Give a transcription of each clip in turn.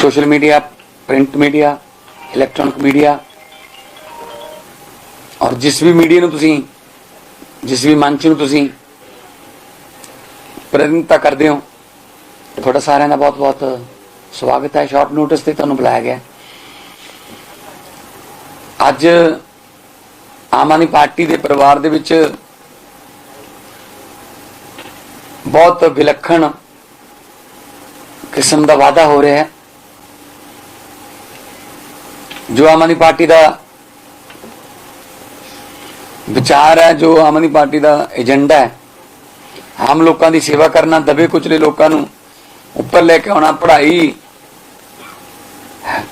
Social media, print media, electronic media. ਔਰ ਜਿਸ ਵੀ media ਨੂੰ ਤੁਸੀਂ, ਜਿਸ ਵੀ ਮੰਚ ਨੂੰ ਤੁਸੀਂ ਪ੍ਰਤੀਨਿਧਤਾ ਕਰਦੇ ਹੋ, ਤੁਹਾਡਾ ਸਾਰਿਆਂ ਦਾ ਬਹੁਤ ਬਹੁਤ ਸਵਾਗਤ ਹੈ। ਸ਼ਾਰਟ ਨੋਟਿਸ ਤੇ ਤੁਹਾਨੂੰ ਬੁਲਾਇਆ ਗਿਆ। ਅੱਜ ਆਮ ਆਦਮੀ ਪਾਰਟੀ ਦੇ ਪਰਿਵਾਰ ਦੇ ਵਿੱਚ ਬਹੁਤ ਵਿਲੱਖਣ ਕਿਸਮ ਦਾ ਵਾਅਦਾ ਹੋ ਰਿਹਾ ਹੈ। ਜੋ ਆਮ ਆਦਮੀ ਪਾਰਟੀ ਦਾ ਵਿਚਾਰ ਹੈ, ਜੋ ਆਮ ਆਦਮੀ ਪਾਰਟੀ ਦਾ ਏਜੰਡਾ ਹੈ, ਆਮ ਲੋਕਾਂ ਦੀ ਸੇਵਾ ਕਰਨਾ, ਦਬੇ ਕੁਚਲੇ ਲੋਕਾਂ ਨੂੰ ਉੱਪਰ ਲੈ ਕੇ ਆਉਣਾ, ਪੜ੍ਹਾਈ,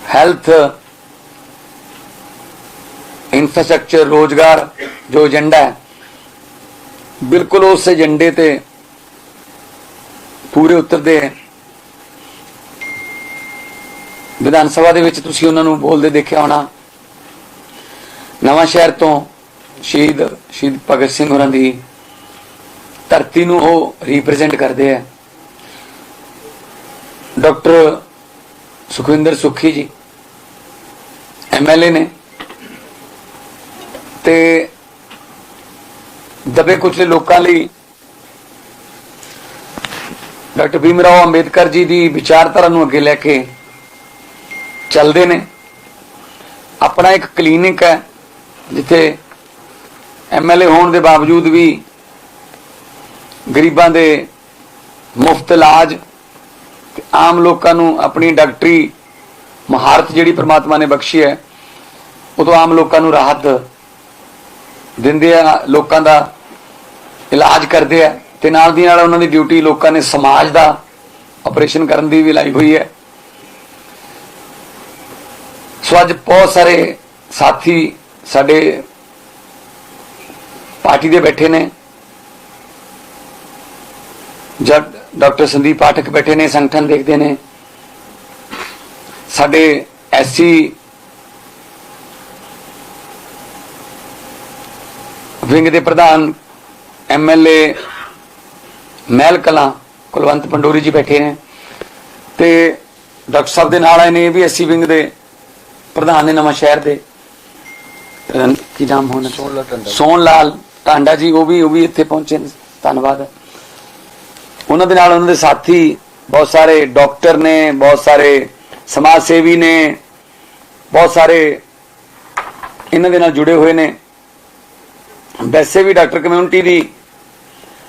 ਹੈਲਥ, ਇਨਫਰਾਸਟ੍ਰਕਚਰ, ਰੋਜ਼ਗਾਰ ਜੋ ਏਜੰਡਾ ਹੈ, ਬਿਲਕੁਲ ਉਸ ਏਜੰਡੇ ਤੇ ਪੂਰੇ ਉਤਰਦੇ ਹੈ। ਵਿਧਾਨ ਸਭਾ ਦੇ ਵਿੱਚ ਤੁਸੀਂ ਉਹਨਾਂ ਨੂੰ ਬੋਲਦੇ ਦੇਖਿਆ ਹੋਣਾ। ਨਵਾਂ ਸ਼ਹਿਰ ਤੋਂ ਸ਼ਹੀਦ ਸ਼ਹੀਦ ਭਗਤ ਸਿੰਘ ਹੋਰਾਂ ਦੀ ਧਰਤੀ ਨੂੰ ਉਹ ਰਿਪਰੈਜ਼ੈਂਟ ਕਰਦੇ ਆ। ਡਾਕਟਰ ਸੁਖਵਿੰਦਰ ਸੁਖੀ ਜੀ ਐਮਐਲਏ ਨੇ ਤੇ ਦਬੇ ਕੁਚਲੇ ਲੋਕਾਂ ਲਈ ਡਾਕਟਰ ਭੀਮ ਰਾਓ ਅੰਬੇਦਕਰ ਜੀ ਦੀ ਵਿਚਾਰਧਾਰਾ ਨੂੰ ਅੱਗੇ ਲੈ ਕੇ ਚੱਲਦੇ ਨੇ। ਆਪਣਾ ਇੱਕ ਕਲੀਨਿਕ ਹੈ, ਜਿੱਥੇ ਐਮਐਲਏ ਹੋਣ ਦੇ ਬਾਵਜੂਦ ਵੀ ਗਰੀਬਾਂ ਦੇ ਮੁਫਤ ਇਲਾਜ ਤੇ ਆਮ ਲੋਕਾਂ ਨੂੰ ਆਪਣੀ ਡਾਕਟਰੀ ਮਹਾਰਤ ਜਿਹੜੀ ਪ੍ਰਮਾਤਮਾ ਨੇ ਬਖਸ਼ੀ ਹੈ, ਉਹ ਤੋਂ ਆਮ ਲੋਕਾਂ ਨੂੰ ਰਾਹਤ ਦਿੰਦੇ ਆ, ਲੋਕਾਂ ਦਾ ਇਲਾਜ ਕਰਦੇ ਆ ਤੇ ਨਾਲ ਦੀ ਨਾਲ ਉਹਨਾਂ ਦੀ ਡਿਊਟੀ ਲੋਕਾਂ ਨੇ ਸਮਾਜ ਦਾ ਆਪਰੇਸ਼ਨ ਕਰਨ ਦੀ ਵੀ ਲਾਈ ਹੋਈ ਹੈ। ਸੋ ਅੱਜ ਬਹੁਤ ਸਾਰੇ ਸਾਥੀ ਸਾਡੇ ਪਾਰਟੀ ਦੇ ਬੈਠੇ ਨੇ ਜਦ ਡਾਕਟਰ ਸੰਦੀਪ ਪਾਠਕ ਬੈਠੇ ਨੇ, ਸੰਗਠਨ ਦੇਖਦੇ ਨੇ। ਸਾਡੇ ਐਸਸੀ ਵਿੰਗ ਦੇ ਪ੍ਰਧਾਨ, ਐਮਐਲਏ ਮਹਿਲ ਕਲਾਂ ਕੁਲਵੰਤ ਪੰਡੋਰੀ ਜੀ ਬੈਠੇ ਨੇ ਤੇ ਡਾਕਟਰ ਸਾਹਿਬ ਦੇ ਨਾਲ ਆਏ ਨੇ ਇਹ ਵੀ ਐਸਸੀ ਵਿੰਗ ਦੇ ਪ੍ਰਧਾਨ ਨੇ ਨਵਾਂ ਸ਼ਹਿਰ ਦੇ ਕੀ ਨਾਮ ਹੋਣਾ? ਸੋਹਣ ਲਾਲ ਟੰਡਾ। ਜੀ ਉਹ ਵੀ ਉਹ ਵੀ ਇੱਥੇ ਪਹੁੰਚੇ ਨੇ ਧੰਨਵਾਦ। ਉਹਨਾਂ ਦੇ ਨਾਲ ਉਹਨਾਂ ਦੇ ਸਾਥੀ ਬਹੁਤ ਸਾਰੇ ਡਾਕਟਰ ਨੇ ਬਹੁਤ ਸਾਰੇ ਸਮਾਜ ਸੇਵੀ ਨੇ ਬਹੁਤ ਸਾਰੇ ਇਹਨਾਂ ਦੇ ਨਾਲ ਜੁੜੇ ਹੋਏ ਨੇ। ਵੈਸੇ ਵੀ ਡਾਕਟਰ ਕਮਿਊਨਿਟੀ ਦੀ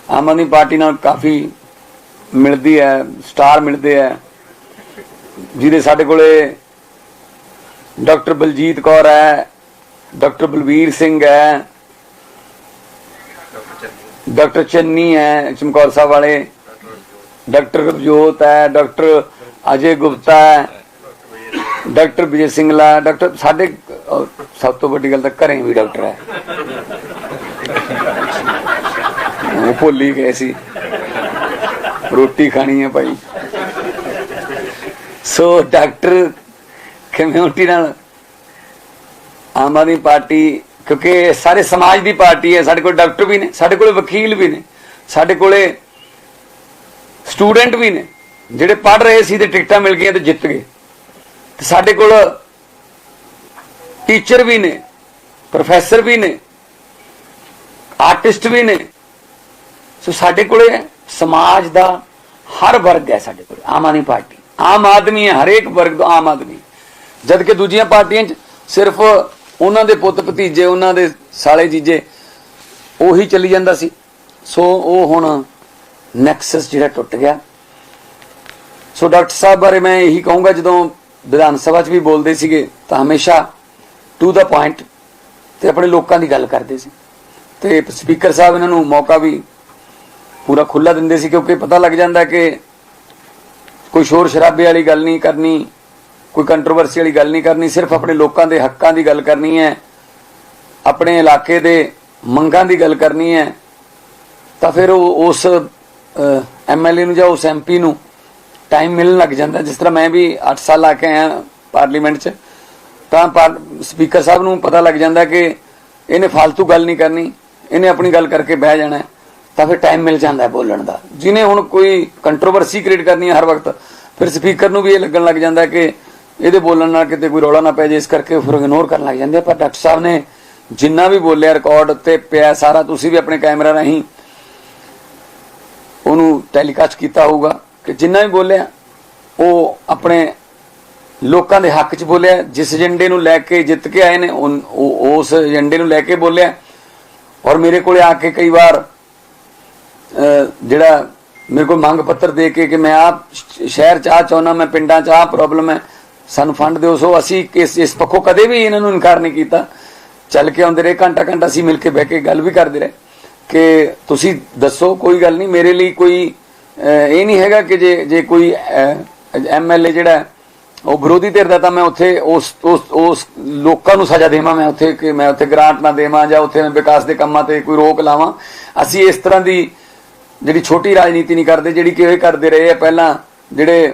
ਆਮ ਆਦਮੀ ਪਾਰਟੀ ਨਾਲ ਕਾਫੀ ਮਿਲਦੀ ਹੈ ਸਟਾਰ ਮਿਲਦੇ ਹੈ। ਜਿਹਦੇ ਸਾਡੇ ਕੋਲੇ ਡਾਕਟਰ ਬਲਜੀਤ ਕੌਰ ਹੈ, ਡਾਕਟਰ ਬਲਵੀਰ ਸਿੰਘ ਹੈ, ਡਾਕਟਰ ਚੰਨੀ ਹੈ, ਚਮਕੌਰ ਸਾਹਿਬ ਵਾਲੇ, ਡਾਕਟਰ ਰਵਜੋਤ ਹੈ, ਡਾਕਟਰ ਅਜੇ ਗੁਪਤਾ ਹੈ, ਡਾਕਟਰ ਵਿਜੇ ਸਿੰਘਲਾ ਡਾਕਟਰ ਸਾਡੇ ਸਭ ਤੋਂ ਵੱਡੀ ਗੱਲ ਤਾਂ ਘਰੇ ਵੀ ਡਾਕਟਰ ਹੈ। ਉਹ ਭੁੱਲ ਗਏ ਸੀ। ਰੋਟੀ ਖਾਣੀ ਹੈ ਭਾਈ। ਸੋ ਡਾਕਟਰ ਕਮਿਊਨਿਟੀ ਨਾਲ ਆਮ ਆਦਮੀ ਪਾਰਟੀ, ਕਿਉਂਕਿ ਸਾਰੇ ਸਮਾਜ ਦੀ ਪਾਰਟੀ ਹੈ, ਸਾਡੇ ਕੋਲ ਡਾਕਟਰ ਵੀ ਨੇ, ਸਾਡੇ ਕੋਲ ਵਕੀਲ ਵੀ ਨੇ, ਸਾਡੇ ਕੋਲੇ ਸਟੂਡੈਂਟ ਵੀ ਨੇ, ਜਿਹੜੇ ਪੜ ਰਹੇ ਸੀ ਤੇ ਟਿਕਟਾਂ ਮਿਲ ਗਈਆਂ ਤੇ ਜਿੱਤ ਗਏ। ਤੇ ਸਾਡੇ ਕੋਲ ਟੀਚਰ ਵੀ ਨੇ, ਪ੍ਰੋਫੈਸਰ ਵੀ ਨੇ, ਆਰਟਿਸਟ ਵੀ ਨੇ। ਸੋ ਸਾਡੇ ਕੋਲੇ ਸਮਾਜ ਦਾ ਹਰ ਵਰਗ ਹੈ ਸਾਡੇ ਕੋਲ, ਆਮ ਆਦਮੀ ਪਾਰਟੀ। ਆਮ ਆਦਮੀ ਹੈ, ਹਰੇਕ ਵਰਗ ਦਾ ਆਮ ਆਦਮੀ। ਜਦ ਕਿ ਦੂਜੀਆਂ ਪਾਰਟੀਆਂ 'ਚ ਸਿਰਫ ਉਹਨਾਂ ਦੇ ਪੁੱਤ ਭਤੀਜੇ, ਉਹਨਾਂ ਦੇ ਸਾਲੇ ਜੀਜੇ ਉਹੀ ਚੱਲੀ ਜਾਂਦਾ ਸੀ। ਸੋ ਉਹ ਹੁਣ ਨੈਕਸਸ ਜਿਹੜਾ ਟੁੱਟ ਗਿਆ। ਸੋ ਡਾਕਟਰ ਸਾਹਿਬ ਬਾਰੇ ਮੈਂ ਇਹੀ ਕਹੂੰਗਾ, ਜਦੋਂ ਵਿਧਾਨ ਸਭਾ 'ਚ ਵੀ ਬੋਲਦੇ ਸੀਗੇ, ਤਾਂ ਹਮੇਸ਼ਾ ਟੂ ਦਾ ਪੁਆਇੰਟ ਤੇ ਆਪਣੇ ਲੋਕਾਂ ਦੀ ਗੱਲ ਕਰਦੇ ਸੀ। ਤੇ ਸਪੀਕਰ ਸਾਹਿਬ ਇਹਨਾਂ ਨੂੰ ਮੌਕਾ ਵੀ ਪੂਰਾ ਖੁੱਲਾ ਦਿੰਦੇ ਸੀ, ਕਿਉਂਕਿ ਪਤਾ ਲੱਗ ਜਾਂਦਾ ਕਿ ਕੋਈ ਸ਼ੋਰ ਸ਼ਰਾਬੇ ਵਾਲੀ ਗੱਲ ਨਹੀਂ ਕਰਨੀ ਕੋਈ ਕੰਟਰੋਵਰਸੀ ਵਾਲੀ ਗੱਲ ਨਹੀਂ ਕਰਨੀ, ਸਿਰਫ ਆਪਣੇ ਲੋਕਾਂ ਦੇ ਹੱਕਾਂ ਦੀ ਗੱਲ ਕਰਨੀ ਹੈ, ਆਪਣੇ ਇਲਾਕੇ ਦੇ ਮੰਗਾਂ ਦੀ ਗੱਲ ਕਰਨੀ ਹੈ, ਤਾਂ ਫਿਰ ਉਹ ਉਸ ਐਮਐਲਏ ਨੂੰ ਜਾਂ ਉਸ ਐਮਪੀ ਨੂੰ ਟਾਈਮ ਮਿਲਣ ਲੱਗ ਜਾਂਦਾ। ਜਿਸ ਤਰ੍ਹਾਂ ਮੈਂ ਵੀ 8 ਸਾਲ ਲਾ ਕੇ ਆਇਆ ਪਾਰਲੀਮੈਂਟ 'ਚ, ਤਾਂ ਸਪੀਕਰ ਸਾਹਿਬ ਨੂੰ ਪਤਾ ਲੱਗ ਜਾਂਦਾ ਕਿ ਇਹਨੇ ਫालतू ਗੱਲ ਨਹੀਂ ਕਰਨੀ, ਇਹਨੇ ਆਪਣੀ ਗੱਲ ਕਰਕੇ ਬਹਿ ਜਾਣਾ ਤਾਂ ਫਿਰ ਟਾਈਮ ਮਿਲ ਜਾਂਦਾ ਹੈ ਬੋਲਣ ਦਾ। ਜਿਨੇ ਹੁਣ ਕੋਈ ਕੰਟਰੋਵਰਸੀ ਕ੍ਰੀਏਟ ਕਰਨੀ ਹੈ ਹਰ ਵਕਤ, ਫਿਰ ਸਪੀਕਰ ਨੂੰ ਵੀ ਇਹ ਲੱਗਣ ਲੱਗ ਜਾਂਦਾ ਕਿ ਇਹਦੇ ਬੋਲਣ ਨਾਲ ਕਿਤੇ ਕੋਈ ਰੌਲਾ ਨਾ ਪੈ ਜੇ, ਇਸ ਕਰਕੇ ਫਿਰ ਇਗਨੋਰ ਕਰਨ ਲੱਗ ਜਾਂਦੇ ਆ। ਪਰ ਡਾਕਟਰ ਸਾਹਿਬ ਨੇ ਜਿੰਨਾ ਵੀ ਬੋਲਿਆ ਰਿਕਾਰਡ ਉੱਤੇ ਪਿਆ ਸਾਰਾ ਤੁਸੀਂ ਵੀ ਆਪਣੇ ਕੈਮਰਾ ਰਾਹੀਂ ਉਹਨੂੰ ਟੈਲੀਕਾਸਟ ਕੀਤਾ ਹੋਊਗਾ ਕਿ ਜਿੰਨਾ ਵੀ ਬੋਲਿਆ, ਉਹ ਆਪਣੇ ਲੋਕਾਂ ਦੇ ਹੱਕ 'ਚ ਬੋਲਿਆ, ਜਿਸ ਏਜੰਡੇ ਨੂੰ ਲੈ ਕੇ ਜਿੱਤ ਕੇ ਆਏ ਨੇ, ਉਨ- ਉਹ- ਉਸ ਏਜੰਡੇ ਨੂੰ ਲੈ ਕੇ ਬੋਲਿਆ ਔਰ ਮੇਰੇ ਕੋਲੇ ਆ ਕੇ ਕਈ ਵਾਰ ਜਿਹੜਾ ਮੇਰੇ ਕੋਲ ਮੰਗ ਪੱਤਰ ਦੇ ਕੇ ਕਿ ਮੈਂ ਆਪ ਸ਼ਹਿਰ ਚ ਆ ਚਾਹੁੰਦਾ, ਮੈਂ ਪਿੰਡਾਂ ਚ ਆ ਪ੍ਰੋਬਲਮ ਹੈ ਸਾਨੂੰ ਫੰਡ ਦਿਓ, ਸੋ ਅਸੀਂ ਇਸ ਇਸ ਪੱਖੋਂ ਕਦੇ ਵੀ ਇਹਨਾਂ ਨੂੰ ਇਨਕਾਰ ਨਹੀਂ ਕੀਤਾ। ਚੱਲ ਕੇ ਆਉਂਦੇ ਰਹੇ, ਘੰਟਾ ਘੰਟਾ ਅਸੀਂ ਮਿਲ ਕੇ ਬਹਿ ਕੇ ਗੱਲ ਵੀ ਕਰਦੇ ਰਹੇ ਕਿ ਤੁਸੀਂ ਦੱਸੋ, ਕੋਈ ਗੱਲ ਨਹੀਂ, ਮੇਰੇ ਲਈ ਕੋਈ ਇਹ ਨਹੀਂ ਹੈਗਾ ਕਿ ਜੇ ਜੇ ਕੋਈ ਐਮਐਲਏ ਜਿਹੜਾ ਉਹ ਵਿਰੋਧੀ ਧਿਰ ਦਾ, ਤਾਂ ਮੈਂ ਉੱਥੇ ਉਸ ਉਸ ਉਸ ਲੋਕਾਂ ਨੂੰ ਸਜ਼ਾ ਦੇਵਾਂ, ਮੈਂ ਉੱਥੇ ਕਿ ਮੈਂ ਉੱਥੇ ਗ੍ਰਾਂਟ ਨਾ ਦੇਵਾਂ ਜਾਂ ਉੱਥੇ ਮੈਂ ਵਿਕਾਸ ਦੇ ਕੰਮਾਂ ਤੇ ਕੋਈ ਰੋਕ ਲਾਵਾਂ। ਅਸੀਂ ਇਸ ਤਰ੍ਹਾਂ ਦੀ ਜਿਹੜੀ ਛੋਟੀ ਰਾਜਨੀਤੀ ਨਹੀਂ ਕਰਦੇ, ਜਿਹੜੀ ਕਿ ਇਹ ਕਰਦੇ ਰਹੇ ਆ, ਪਹਿਲਾਂ ਜਿਹੜੇ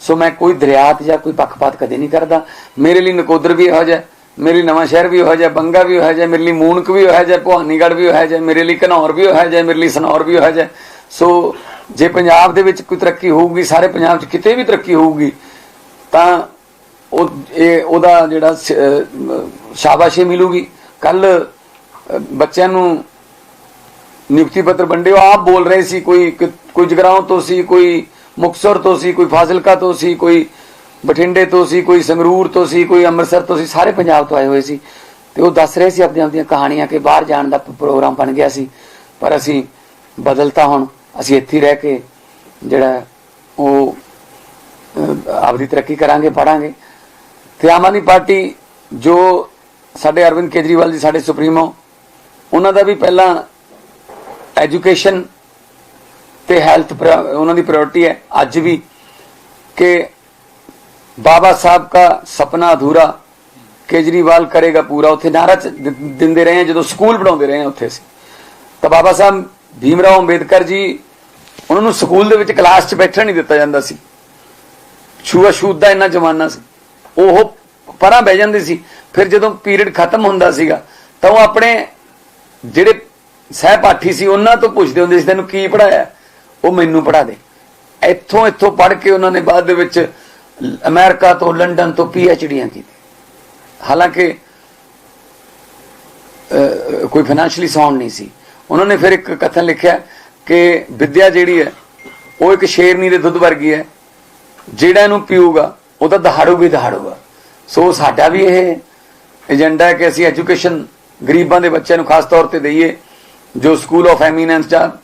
ਸੋ ਮੈਂ ਕੋਈ ਦਰਿਆਤ ਜਾਂ ਕੋਈ ਪੱਖਪਾਤ ਕਦੇ ਨਹੀਂ ਕਰਦਾ। ਮੇਰੇ ਲਈ ਨਕੋਦਰ ਵੀ ਇਹੋ ਜਿਹਾ, ਮੇਰੇ ਲਈ ਨਵਾਂ ਸ਼ਹਿਰ ਵੀ ਇਹੋ ਜਿਹਾ, ਬੰਗਾ ਵੀ ਇਹੋ ਜਿਹਾ, ਮੇਰੇ ਲਈ ਮੂਨਕ ਵੀ ਇਹੋ ਜਿਹਾ, ਭਵਾਨੀਗੜ੍ਹ ਵੀ ਇਹੋ ਜਿਹਾ, ਮੇਰੇ ਲਈ ਘਨੌਰ ਵੀ ਇਹੋ ਜਿਹਾ, ਮੇਰੇ ਲਈ ਸਨੌਰ ਵੀ ਇਹੋ ਜਿਹਾ। ਸੋ ਜੇ ਪੰਜਾਬ ਦੇ ਵਿੱਚ ਕੋਈ ਤਰੱਕੀ ਹੋਊਗੀ, ਸਾਰੇ ਪੰਜਾਬ 'ਚ ਕਿਤੇ ਵੀ ਤਰੱਕੀ ਹੋਊਗੀ, ਤਾਂ ਉਹ, ਇਹ, ਉਹਦਾ ਜਿਹੜਾ ਸ- ਸ਼ਾਬਾਸ਼ੀ ਮਿਲੂਗੀ। ਕੱਲ ਬੱਚਿਆਂ ਨੂੰ ਨਿਯੁਕਤੀ ਪੱਤਰ ਵੰਡੇ ਉਹ ਆਪ ਬੋਲ ਰਹੇ ਸੀ, ਕੋਈ ਕਿ- ਕੋਈ ਜਗਰਾਉਂ ਤੋਂ ਸੀ, ਕੋਈ ਮੁਕਤਸਰ ਤੋਂ ਸੀ, ਕੋਈ ਫਾਜ਼ਿਲਕਾ ਤੋਂ ਸੀ, ਕੋਈ ਬਠਿੰਡੇ ਤੋਂ ਸੀ, ਕੋਈ ਸੰਗਰੂਰ ਤੋਂ ਸੀ, ਕੋਈ ਅੰਮ੍ਰਿਤਸਰ ਤੋਂ ਸੀ, ਸਾਰੇ ਪੰਜਾਬ ਤੋਂ ਆਏ ਹੋਏ ਸੀ। ਤੇ ਉਹ ਦੱਸ ਰਹੇ ਸੀ ਆਪਣੀਆਂ ਆਪਣੀਆਂ ਕਹਾਣੀਆਂ ਕਿ ਬਾਹਰ ਜਾਣ ਦਾ ਪ੍ਰੋਗਰਾਮ ਬਣ ਗਿਆ ਸੀ, ਪਰ ਅਸੀਂ ਬਦਲਤਾ ਹੁਣ, ਅਸੀਂ ਇੱਥੇ ਰਹਿ ਕੇ ਜਿਹੜਾ ਉਹ ਆਪਦੀ ਤਰੱਕੀ ਕਰਾਂਗੇ ਪੜਾਂਗੇ ਤੇ ਆਮ ਆਦਮੀ ਪਾਰਟੀ ਜੋ ਸਾਡੇ ਅਰਵਿੰਦ ਕੇਜਰੀਵਾਲ ਜੀ, ਸਾਡੇ ਸੁਪਰੀਮੋ, ਉਹਨਾਂ ਦਾ ਵੀ ਪਹਿਲਾਂ ਐਜੂਕੇਸ਼ਨ ਤੇ ਹੈਲਥ ਉਹਨਾਂ ਦੀ ਪ੍ਰਾਇੋਰਟੀ ਹੈ, ਅੱਜ ਵੀ, ਕਿ ਬਾਬਾ ਸਾਹਿਬ ਦਾ ਸੁਪਨਾ ਅਧੂਰਾ ਕੇਜਰੀਵਾਲ ਕਰੇਗਾ ਪੂਰਾ। ਉੱਥੇ ਨਾਰਾ ਦਿੰਦੇ ਰਹੇ ਜਦੋਂ ਸਕੂਲ ਪੜਾਉਂਦੇ ਰਹੇ ਉੱਥੇ ਸੀ ਤਾਂ ਬਾਬਾ ਸਾਹਿਬ ਭੀਮਰਾਓ ਅੰਬੇਦਕਰ ਜੀ, ਉਹਨਾਂ ਨੂੰ ਸਕੂਲ ਦੇ ਵਿੱਚ ਕਲਾਸ 'ਚ ਬੈਠਣ ਨਹੀਂ ਦਿੱਤਾ ਜਾਂਦਾ ਸੀ। ਛੂਆ ਛੂਤ ਦਾ ਇੰਨਾ ਜ਼ਮਾਨਾ ਸੀ। ਉਹ ਪਰਾਂ ਬਹਿ ਜਾਂਦੇ ਸੀ। ਫਿਰ ਜਦੋਂ ਪੀਰੀਅਡ ਖਤਮ ਹੁੰਦਾ ਸੀਗਾ, ਤਾਂ ਉਹ ਆਪਣੇ ਜਿਹੜੇ ਸਹਿਪਾਠੀ ਸੀ, ਉਹਨਾਂ ਤੋਂ ਪੁੱਛਦੇ ਹੁੰਦੇ ਸੀ, ਤੈਨੂੰ ਕੀ ਪੜਾਇਆ ਉਹ ਮੈਨੂੰ ਪੜਾ ਦੇ। ਇੱਥੋਂ ਇੱਥੋਂ ਪੜ ਕੇ ਉਹਨਾਂ ਨੇ ਬਾਅਦ ਦੇ ਵਿੱਚ ਲ- ਅਮਰੀਕਾ ਤੋਂ ਲੰਡਨ ਤੋਂ ਪੀ ਐੱਚ ਡੀਆਂ ਕੀਤੀ ਹਾਲਾਂਕਿ ਕੋਈ ਫਾਈਨੈਂਸ਼ਲੀ ਸਾਊਂਡ ਨਹੀਂ ਸੀ। ਉਹਨਾਂ ਨੇ ਫਿਰ ਇੱਕ ਕਥਨ ਲਿਖਿਆ ਕਿ ਵਿਦਿਆ ਜਿਹੜੀ ਹੈ, ਉਹ ਇੱਕ ਸ਼ੇਰਨੀ ਦੇ ਦੁੱਧ ਵਰਗੀ ਹੈ। ਜਿਹੜਾ ਇਹਨੂੰ ਪੀਊਗਾ, ਉਹ ਤਾਂ ਦਹਾੜੂ ਵੀ ਦਹਾੜੂਗਾ। ਸੋ ਸਾਡਾ ਵੀ ਇਹ ਏਜੰਡਾ ਹੈ ਕਿ ਅਸੀਂ ਐਜੂਕੇਸ਼ਨ ਗਰੀਬਾਂ ਦੇ ਬੱਚਿਆਂ ਨੂੰ ਖਾਸ ਤੌਰ ਤੇ ਦਈਏ, ਜੋ ਸਕੂਲ ਆਫ ਐਮੀਨੈਂਸ ਜਾਂ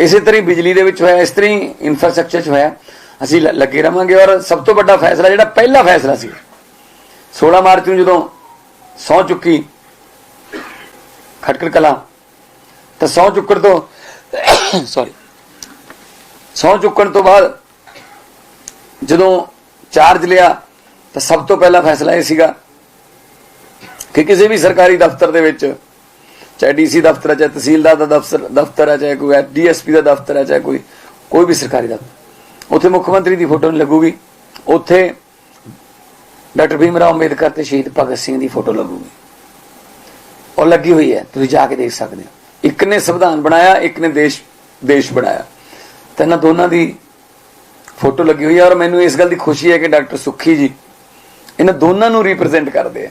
ਇਸੇ ਤਰ੍ਹਾਂ ਹੀ ਬਿਜਲੀ ਦੇ ਵਿੱਚ ਹੋਇਆ, ਇਸ ਤਰ੍ਹਾਂ ਹੀ ਇਨਫਰਾਸਟ੍ਰਕਚਰ 'ਚ ਹੋਇਆ। ਅਸੀਂ ਲੱਗੇ ਰਵਾਂਗੇ ਔਰ ਸਭ ਤੋਂ ਵੱਡਾ ਫੈਸਲਾ ਜਿਹੜਾ ਪਹਿਲਾ ਫੈਸਲਾ ਸੀ 16 ਮਾਰਚ ਨੂੰ ਜਦੋਂ ਸੌ ਚੁੱਕੀ ਖਟਕੜ ਕਲਾ, ਤਾਂ ਸੌ ਚੁੱਕਣ ਤੋਂ ਸੌਰੀ ਸੌ ਚੁੱਕਣ ਤੋਂ ਬਾਅਦ ਜਦੋਂ ਚਾਰਜ ਲਿਆ, ਤਾਂ ਸਭ ਤੋਂ ਪਹਿਲਾ ਫੈਸਲਾ ਇਹ ਸੀਗਾ ਕਿ ਕਿਸੇ ਵੀ ਸਰਕਾਰੀ ਦਫ਼ਤਰ ਦੇ ਵਿੱਚ ਚਾਹੇ ਡੀਸੀ ਦਫ਼ਤਰ ਹੈ, ਚਾਹੇ ਤਹਿਸੀਲਦਾਰ ਦਾ ਦਫ਼ਤਰ ਦਫ਼ਤਰ ਹੈ, ਚਾਹੇ ਕੋਈ ਡੀਐਸਪੀ ਦਾ ਦਫ਼ਤਰ ਹੈ, ਚਾਹੇ ਕੋਈ ਕੋਈ ਵੀ ਸਰਕਾਰੀ ਦਫ਼ਤਰ। ਉੱਥੇ ਮੁੱਖ ਮੰਤਰੀ ਦੀ ਫੋਟੋ ਨਹੀਂ ਲੱਗੂਗੀ। ਉੱਥੇ ਡਾਕਟਰ ਭੀਮ ਰਾਓ ਅੰਬੇਦਕਰ ਤੇ ਸ਼ਹੀਦ ਭਗਤ ਸਿੰਘ ਦੀ ਫੋਟੋ ਲੱਗੂਗੀ। ਉਹ ਲੱਗੀ ਹੋਈ ਹੈ, ਤੁਸੀਂ ਜਾ ਕੇ ਦੇਖ ਸਕਦੇ ਹੋ। ਇੱਕ ਨੇ ਸੰਵਿਧਾਨ ਬਣਾਇਆ, ਇੱਕ ਨੇ ਦੇਸ਼ ਦੇਸ਼ ਬਣਾਇਆ। ਤੇ ਇਹਨਾਂ ਦੋਨਾਂ ਦੀ ਫੋਟੋ ਲੱਗੀ ਹੋਈ ਹੈ ਔਰ ਮੈਨੂੰ ਇਸ ਗੱਲ ਦੀ ਖੁਸ਼ੀ ਹੈ ਕਿ ਡਾਕਟਰ ਸੁੱਖੀ ਜੀ, ਇਹਨਾਂ ਦੋਨਾਂ ਨੂੰ ਰਿਪਰੈਜ਼ੈਂਟ ਕਰਦੇ ਆ।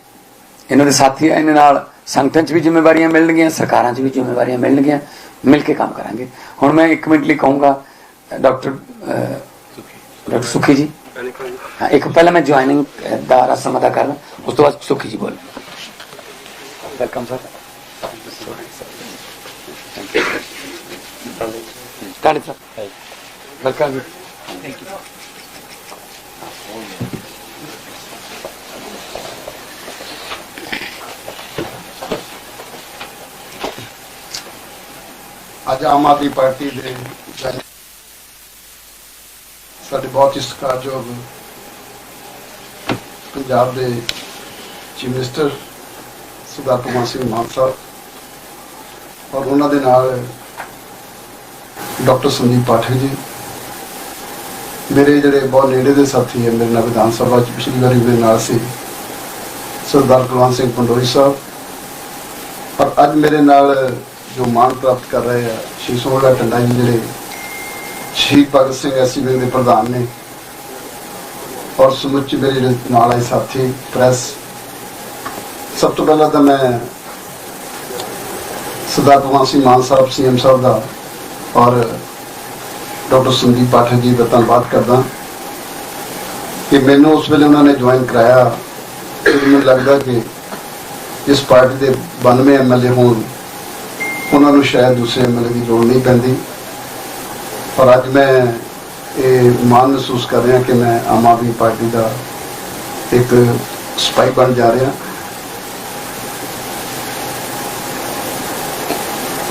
ਇਹਨਾਂ ਦੇ ਸਾਥੀ ਇਹਨਾਂ ਨਾਲ ਸੰਗਠਨ 'ਚ ਵੀ ਜ਼ਿੰਮੇਵਾਰੀਆਂ ਮਿਲਣਗੀਆਂ, ਸਰਕਾਰਾਂ 'ਚ ਵੀ ਜ਼ਿੰਮੇਵਾਰੀਆਂ ਮਿਲਣਗੀਆਂ, ਮਿਲ ਕੇ ਕੰਮ ਕਰਾਂਗੇ। ਹੁਣ ਮੈਂ 1 ਮਿੰਟ ਲਈ ਕਹੂੰਗਾ, ਡਾਕਟਰ ਡਾਕਟਰ ਸੁਖੀ ਜੀ। ਹਾਂ, ਇੱਕ ਪਹਿਲਾਂ ਮੈਂ ਜੁਆਇਨਿੰਗ ਦਾ ਰਸਮ ਅਦਾ ਕਰਨਾ, ਉਸ ਤੋਂ ਬਾਅਦ ਸੁਖੀ ਜੀ ਬੋਲ ਵੈਲਕਮ ਸਰ ਤੁਹਾਡੇ ਸਰ ਵੈਲਕਮ ਥੈਂਕ ਯੂ ਅੱਜ ਆਮ ਆਦਮੀ ਪਾਰਟੀ ਦੇ ਸਾਡੇ ਬਹੁਤ ਹੀ ਸਤਿਕਾਰਯੋਗ ਪੰਜਾਬ ਦੇ ਚੀਫ ਮਿਨਿਸਟਰ ਸਰਦਾਰ ਭਗਵੰਤ ਸਿੰਘ ਮਾਨ ਸਾਹਿਬ ਔਰ ਉਹਨਾਂ ਦੇ ਨਾਲ ਡਾਕਟਰ ਸੰਦੀਪ ਪਾਠਕ ਜੀ, ਮੇਰੇ ਜਿਹੜੇ ਬਹੁਤ ਨੇੜੇ ਦੇ ਸਾਥੀ ਹੈ, ਮੇਰੇ ਨਾਲ ਵਿਧਾਨ ਸਭਾ ਚ ਪਿਛਲੀ ਵਾਰੀ ਮੇਰੇ ਨਾਲ ਸੀ ਸਰਦਾਰ ਕੁਲਵੰਤ ਸਿੰਘ ਪੰਡੋਰੀ ਸਾਹਿਬ ਔਰ ਅੱਜ ਮੇਰੇ ਨਾਲ ਜੋ ਮਾਣ ਪ੍ਰਾਪਤ ਕਰ ਰਹੇ ਆ, ਸ਼੍ਰੀ ਸੋਹਣਾ ਟੰਡਾ ਜੀ ਜਿਹੜੇ ਸ਼ਹੀਦ ਭਗਤ ਸਿੰਘ ਐਸੀ ਵਿੰਗ ਦੇ ਪ੍ਰਧਾਨ ਨੇ ਔਰ ਸਮੁੱਚੇ ਮੇਰੇ ਜਿਹੜੇ ਨਾਲ ਆਏ ਸਾਥੀ, ਪ੍ਰੈਸ, ਸਭ ਤੋਂ ਪਹਿਲਾਂ ਤਾਂ ਮੈਂ ਸਰਦਾਰ ਭਗਵੰਤ ਸਿੰਘ ਮਾਨ ਸਾਹਿਬ, ਸੀਐਮ ਸਾਹਿਬ ਦਾ ਔਰ ਡਾਕਟਰ ਸੰਦੀਪ ਪਾਠਕ ਜੀ ਦਾ ਧੰਨਵਾਦ ਕਰਦਾ। ਕਿ ਮੈਨੂੰ ਉਸ ਵੇਲੇ ਉਹਨਾਂ ਨੇ ਜੁਆਇਨ ਕਰਾਇਆ ਮੈਨੂੰ ਲੱਗਦਾ ਕਿ ਇਸ ਪਾਰਟੀ ਦੇ 92 ਐਮਐਲਏ ਹੋਣ ਉਹਨਾਂ ਨੂੰ ਸ਼ਾਇਦ ਦੂਸਰੇ ਐਮਐਲਏ ਦੀ ਲੋੜ ਨਹੀਂ ਪੈਂਦੀ। ਪਰ ਅੱਜ ਮੈਂ ਇਹ ਮਾਣ ਮਹਿਸੂਸ ਕਰ ਰਿਹਾ ਕਿ ਮੈਂ ਆਮ ਆਦਮੀ ਪਾਰਟੀ ਦਾ ਇੱਕ ਸਪਾਈ ਬਣ ਜਾ ਰਿਹਾ।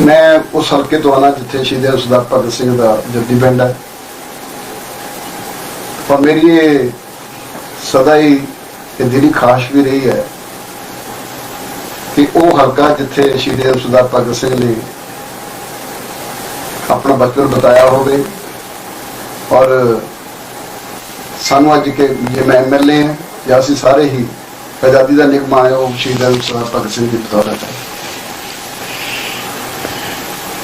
ਮੈਂ ਉਸ ਹਲਕੇ ਤੋਂ ਆਣਾ ਜਿੱਥੇ ਸ਼ਹੀਦ ਸਰਦਾਰ ਭਗਤ ਸਿੰਘ ਦਾ ਜੱਦੀ ਪਿੰਡ ਹੈ। ਪਰ ਮੇਰੀ ਇਹ ਸਦਾ ਹੀ ਇਹ ਦਿਲੀ ਖਾਸ਼ ਵੀ ਰਹੀ ਹੈ ਕਿ ਉਹ ਹਲਕਾ ਜਿੱਥੇ ਸ਼ਹੀਦ ਸਰਦਾਰ ਭਗਤ ਸਿੰਘ ਨੇ ਆਪਣਾ ਬਚਪਨ ਬਤਾਇਆ ਹੋਵੇ। ਔਰ ਸਾਨੂੰ ਅੱਜ ਕਿ ਜੇ ਮੈਂ ਐਮਐਲਏ ਹਾਂ, ਜਾਂ ਅਸੀਂ ਸਾਰੇ ਹੀ ਆਜ਼ਾਦੀ ਦਾ ਨਿਗਮ ਆਇਆ ਉਹ ਸ਼ਹੀਦ ਸਰਦਾਰ ਭਗਤ ਸਿੰਘ ਦੀ ਬਦੌਲਤ ਹੈ।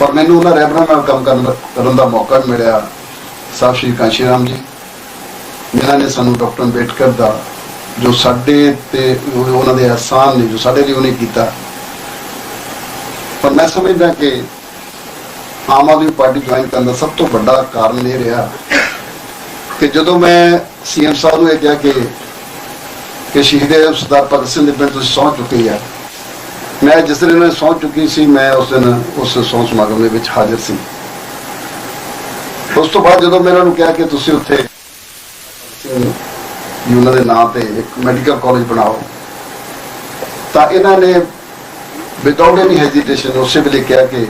ਪਰ ਮੈਨੂੰ ਉਹਨਾਂ ਰਹਿਬਰਾਂ ਨਾਲ ਕੰਮ ਕਰਨ ਦਾ- ਕਰਨ ਦਾ ਮੌਕਾ ਮਿਲਿਆ ਸਾਹਿਬ ਸ਼੍ਰੀ ਕਾਂਸ਼ੀ ਰਾਮ ਜੀ, ਜਿਨ੍ਹਾਂ ਨੇ ਸਾਨੂੰ ਡਾਕਟਰ ਅੰਬੇਡਕਰ ਦਾ ਜੋ ਸਾਡੇ ਤੇ ਉਹ- ਉਹਨਾਂ ਦੇ ਅਹਿਸਾਨ ਨੇ, ਜੋ ਸਾਡੇ ਲਈ ਉਹਨੇ ਕੀਤਾ। ਪਰ ਮੈਂ ਸਮਝਦਾ ਕਿ ਆਮ ਆਦਮੀ ਪਾਰਟੀ ਜੁਆਇਨ ਕਰਨ ਦਾ ਸਭ ਤੋਂ ਵੱਡਾ ਕਾਰਨ ਇਹ ਰਿਹਾ ਕਿ ਜਦੋਂ ਮੈਂ ਸੀਐਮ ਸਾਹਿਬ ਨੂੰ ਇਹ ਕਿਹਾ ਕਿ ਕਿ ਸ਼ਹੀਦ ਸਰਦਾਰ ਭਗਤ ਸਿੰਘ ਦੇ ਪਿੰਡ ਤੁਸੀਂ ਸਹੁੰ ਚੁੱਕੇ ਆ, ਮੈਂ ਜਿਸ ਦਿਨ ਇਹਨਾਂ ਨੇ ਸਹੁੰ ਚੁੱਕੀ ਸੀ, ਮੈਂ ਉਸ ਦਿਨ ਉਸ ਸਹੁੰ ਸਮਾਗਮ ਦੇ ਵਿੱਚ ਹਾਜ਼ਰ ਸੀ। ਉਸ ਤੋਂ ਬਾਅਦ ਜਦੋਂ ਮੈਂ ਉਹਨਾਂ ਨੂੰ ਕਿਹਾ ਕਿ ਤੁਸੀਂ ਉੱਥੇ ਵੀ ਉਹਨਾਂ ਦੇ ਨਾਂ ਤੇ ਇੱਕ ਮੈਡੀਕਲ ਕਾਲਜ ਬਣਾਓ। ਤਾਂ ਇਹਨਾਂ ਨੇ ਵਿਦਆਊਟ ਐਨੀ ਹੈਜ਼ਿਟੇਸ਼ਨ ਉਸੇ ਵੇਲੇ ਕਿਹਾ ਕਿ